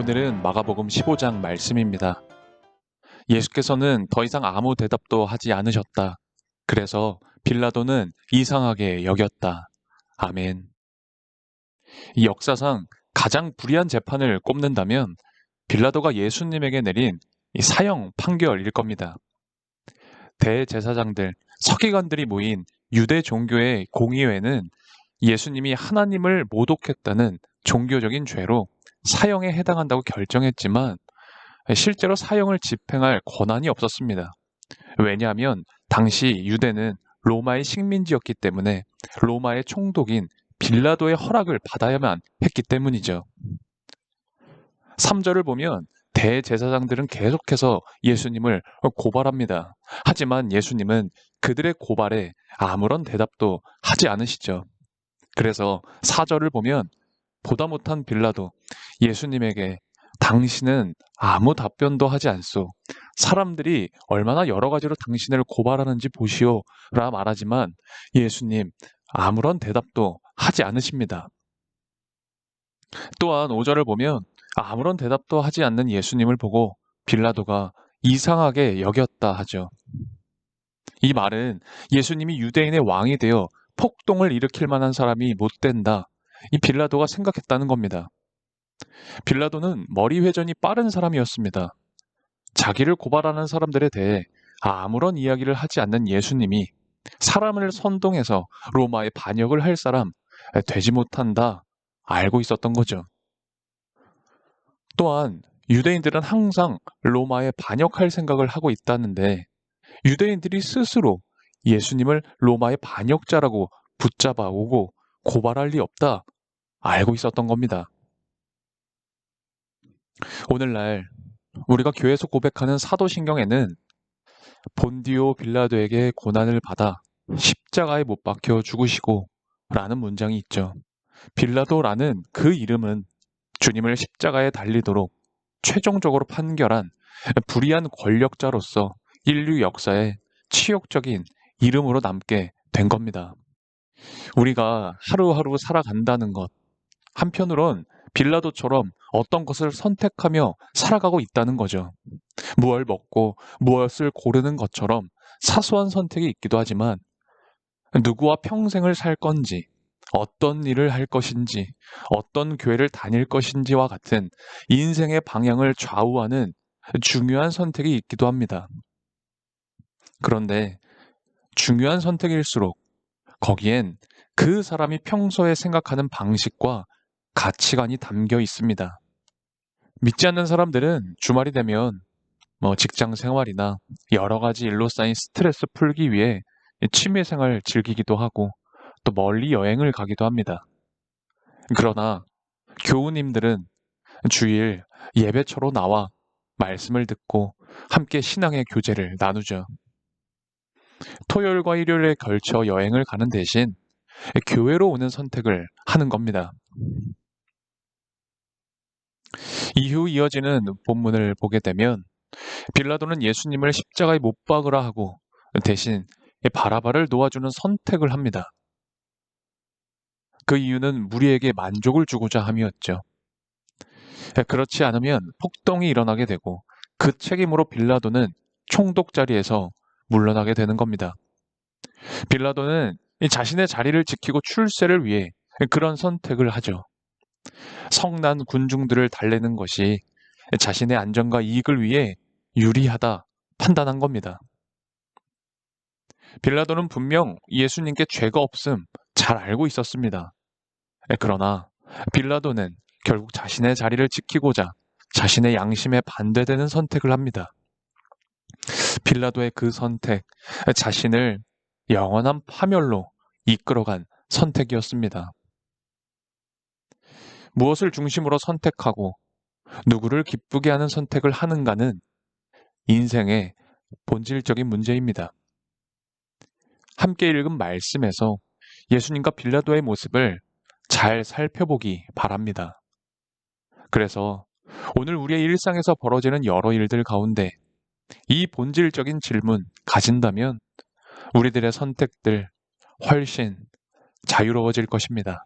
오늘은 마가복음 15장 말씀입니다. 예수께서는 더 이상 아무 대답도 하지 않으셨다. 그래서 빌라도는 이상하게 여겼다. 아멘. 이 역사상 가장 불의한 재판을 꼽는다면 빌라도가 예수님에게 내린 이 사형 판결일 겁니다. 대제사장들, 서기관들이 모인 유대 종교의 공의회는 예수님이 하나님을 모독했다는 종교적인 죄로 사형에 해당한다고 결정했지만 실제로 사형을 집행할 권한이 없었습니다. 왜냐하면 당시 유대는 로마의 식민지였기 때문에 로마의 총독인 빌라도의 허락을 받아야만 했기 때문이죠. 3절을 보면 대제사장들은 계속해서 예수님을 고발합니다. 하지만 예수님은 그들의 고발에 아무런 대답도 하지 않으시죠. 그래서 4절을 보면 보다 못한 빌라도 예수님에게 당신은 아무 답변도 하지 않소. 사람들이 얼마나 여러 가지로 당신을 고발하는지 보시오. 라 말하지만 예수님 아무런 대답도 하지 않으십니다. 또한 5절을 보면 아무런 대답도 하지 않는 예수님을 보고 빌라도가 이상하게 여겼다 하죠. 이 말은 예수님이 유대인의 왕이 되어 폭동을 일으킬 만한 사람이 못 된다. 이 빌라도가 생각했다는 겁니다. 빌라도는 머리 회전이 빠른 사람이었습니다. 자기를 고발하는 사람들에 대해 아무런 이야기를 하지 않는 예수님이 사람을 선동해서 로마에 반역을 할 사람 되지 못한다 알고 있었던 거죠. 또한 유대인들은 항상 로마에 반역할 생각을 하고 있다는데 유대인들이 스스로 예수님을 로마의 반역자라고 붙잡아 오고 고발할 리 없다 알고 있었던 겁니다. 오늘날 우리가 교회에서 고백하는 사도신경에는 본디오 빌라도에게 고난을 받아 십자가에 못 박혀 죽으시고 라는 문장이 있죠. 빌라도라는 그 이름은 주님을 십자가에 달리도록 최종적으로 판결한 불의한 권력자로서 인류 역사에 치욕적인 이름으로 남게 된 겁니다. 우리가 하루하루 살아간다는 것, 한편으론 빌라도처럼 어떤 것을 선택하며 살아가고 있다는 거죠. 무엇을 먹고 무엇을 고르는 것처럼 사소한 선택이 있기도 하지만 누구와 평생을 살 건지, 어떤 일을 할 것인지, 어떤 교회를 다닐 것인지와 같은 인생의 방향을 좌우하는 중요한 선택이 있기도 합니다. 그런데 중요한 선택일수록 거기엔 그 사람이 평소에 생각하는 방식과 가치관이 담겨 있습니다. 믿지 않는 사람들은 주말이 되면 뭐 직장 생활이나 여러 가지 일로 쌓인 스트레스 풀기 위해 취미 생활 즐기기도 하고 또 멀리 여행을 가기도 합니다. 그러나 교우님들은 주일 예배처로 나와 말씀을 듣고 함께 신앙의 교제를 나누죠. 토요일과 일요일에 걸쳐 여행을 가는 대신 교회로 오는 선택을 하는 겁니다. 이후 이어지는 본문을 보게 되면 빌라도는 예수님을 십자가에 못 박으라 하고 대신 바라바를 놓아주는 선택을 합니다. 그 이유는 무리에게 만족을 주고자 함이었죠. 그렇지 않으면 폭동이 일어나게 되고 그 책임으로 빌라도는 총독 자리에서 물러나게 되는 겁니다. 빌라도는 자신의 자리를 지키고 출세를 위해 그런 선택을 하죠. 성난 군중들을 달래는 것이 자신의 안전과 이익을 위해 유리하다 판단한 겁니다. 빌라도는 분명 예수님께 죄가 없음 잘 알고 있었습니다. 그러나 빌라도는 결국 자신의 자리를 지키고자 자신의 양심에 반대되는 선택을 합니다. 빌라도의 그 선택, 자신을 영원한 파멸로 이끌어간 선택이었습니다. 무엇을 중심으로 선택하고 누구를 기쁘게 하는 선택을 하는가는 인생의 본질적인 문제입니다. 함께 읽은 말씀에서 예수님과 빌라도의 모습을 잘 살펴보기 바랍니다. 그래서 오늘 우리의 일상에서 벌어지는 여러 일들 가운데 이 본질적인 질문 가진다면 우리들의 선택들 훨씬 자유로워질 것입니다.